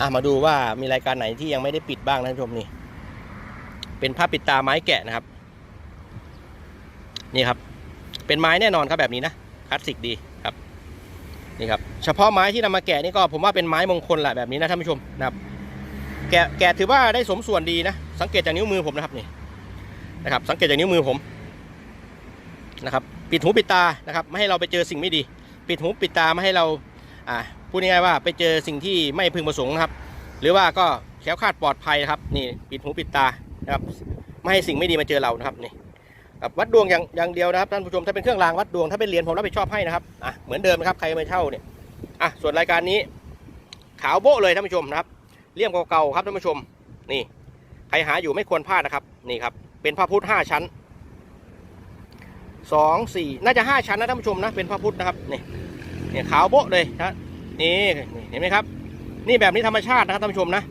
อะมาดูว่ามีรายการไหนที่ยังไม่ได้ปิดบ้างนะท่านผู้ชมนี่ เป็นผ้าปิดตาไม้แกะนะครับ นี่ครับ เป็นไม้แน่นอนครับแบบนี้นะคลาสสิกดีครับ นี่ครับ เฉพาะไม้ที่นำมาแกะนี่ก็ผมว่าเป็นไม้มงคลแหละแบบนี้นะท่านผู้ชมนะครับ แกะแกะถือว่าได้สมส่วนดีนะ สังเกตจากนิ้วมือผมนะครับนี่นะครับ สังเกตจากนิ้วมือผมนะครับ ปิดหูปิดตานะครับ ไม่ให้เราไปเจอสิ่งไม่ดี ปิดหูปิดตาไม่ให้เรา อ่าพูดง่ายๆว่าไปเจอสิ่งที่ไม่พึงประสงค์นะครับ หรือว่าก็แคล้วคลาดปลอดภัยนะครับนี่ปิดหูปิดตานะครับไม่ให้สิ่งไม่ดีมาเจอเรานะครับนี่ครับวัดดวงอย่างอย่างเดียวนะครับท่านผู้ชมถ้าเป็นเครื่องรางวัดดวงถ้าเป็นเหรียญผมรับผิดชอบให้นะครับอะเหมือนเดิมนะครับใครมาเช่าเนี่ยอะส่วนรายการนี้ขาวโบ๊ะเลยท่านผู้ชมนะครับเลี่ยมเก่าๆครับท่านผู้ชมนี่ใครหาอยู่ไม่ควรพลาดนะครับนี่ครับเป็นพระพุทธห้าชั้นสองสี่น่าจะห้าชั้นนะท่านผู้ชมนะเป็นพระพุทธนะครับนี่ เนี่ยขาวโบ๊ะเลยนะนี่เห็นไหมครับ นี่แบบนี้ธรรมชาตินะครับท่านผู้ชมนะ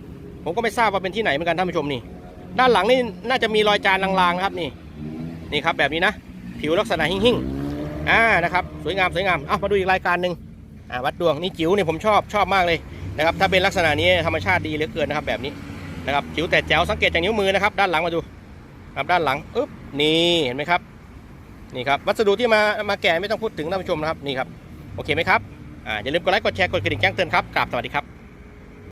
ผมก็ไม่ทราบว่าเป็นที่ไหนเหมือนกันท่านผู้ชมนี่ ด้านหลังนี่น่าจะมีรอยจานลางๆนะครับนี่ นี่ครับแบบนี้นะ ผิวลักษณะหิ่งๆอ่านะครับ สวยงามสวยงามเอามาดูอีกรายการหนึ่งอ่าวัดดวงนี่จิ๋วนี่ผมชอบชอบมากเลยนะครับ ถ้าเป็นลักษณะนี้ธรรมชาติดีเหลือเกินนะครับ แบบนี้นะครับจิ๋วแต่แจ๋วสังเกตจากนิ้วมือนะครับ ด้านหลังมาดูครับด้านหลังอึ๊บนี่เห็นไหมครับนี่ครับวัสดุที่มามาแกะไม่ต้องพูดถึงท่านผู้ชมนะครับนี่ครับ โอเคไหมครับ อ่าอย่าลืมกดไลค์กดแชร์กดกระดิ่งแจ้งเตือนครับกราบสวัสดีครับ